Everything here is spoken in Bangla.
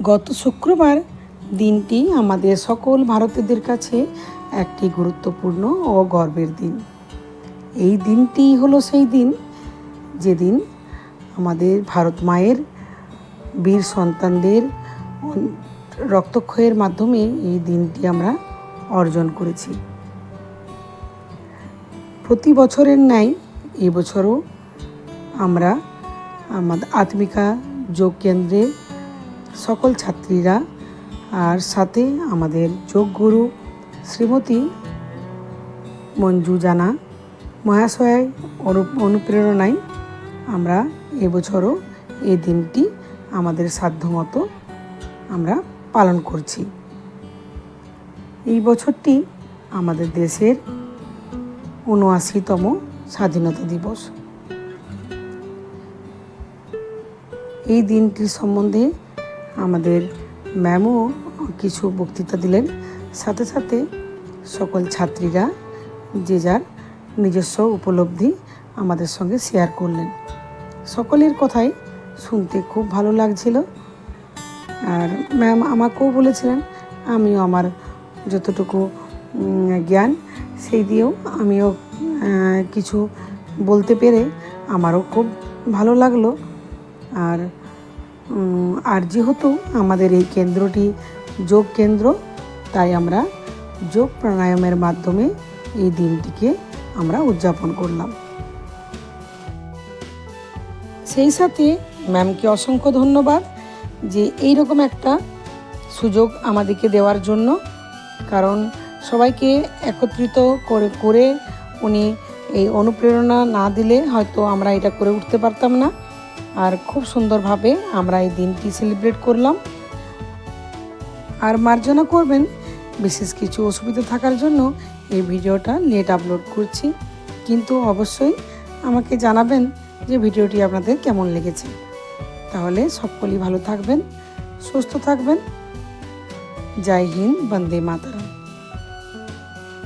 গত শুক্রবার দিনটি আমাদের সকল ভারতীয়দের কাছে একটি গুরুত্বপূর্ণ ও গর্বের দিন। এই দিনটি হলো সেই দিন যেদিন আমাদের ভারত মায়ের বীর সন্তানদের রক্তক্ষয়ের মাধ্যমে এই দিনটি আমরা অর্জন করেছি। প্রতি বছরের ন্যায় এবছরও আমরা আমাদের আত্মিকা যোগ কেন্দ্রে সকল ছাত্রীরা আর সাথে আমাদের যোগগুরু শ্রীমতী মঞ্জু জানা মহাশয় অনু- অনুপ্রেরণায় আমরা এবছরও এই দিনটি আমাদের সাধ্যমতো আমরা পালন করছি। এই বছরটি আমাদের দেশের উনআশিতম স্বাধীনতা দিবস। এই দিনটির সম্বন্ধে আমাদের ম্যামও কিছু বক্তৃতা দিলেন। সাথে সাথে সকল ছাত্রীরা যে যার নিজস্ব উপলব্ধি আমাদের সঙ্গে শেয়ার করলেন। সকলের কথাই শুনতে খুব ভালো লাগছিল। আর ম্যাম আমাকেও বলেছিলেন, আমিও আমার যতটুকু জ্ঞান সেই দিয়েও আমিও কিছু বলতে পেরে আমারও খুব ভালো লাগল। আর আর যেহেতু আমাদের এই কেন্দ্রটি যোগ কেন্দ্র, তাই আমরা যোগ প্রাণায়ামের মাধ্যমে এই দিনটিকে আমরা উদযাপন করলাম। সেই সাথে ম্যামকে অসংখ্য ধন্যবাদ যে এই রকম একটা সুযোগ আমাদেরকে দেওয়ার জন্য, কারণ সবাইকে একত্রিত করে করে উনি এই অনুপ্রেরণা না দিলে হয়তো আমরা এটা করে উঠতে পারতাম না। আর খুব সুন্দরভাবে আমরা এই দিনটি সেলিব্রেট করলাম। আর মার্জনা করবেন, বিশেষ কিছু অসুবিধা থাকার জন্য এই ভিডিওটা লেট আপলোড করছি। কিন্তু অবশ্যই আমাকে জানাবেন যে ভিডিওটি আপনাদের কেমন লেগেছে। তাহলে সকলেই ভালো থাকবেন, সুস্থ থাকবেন। জয় হিন্দ, বন্দে মাতারা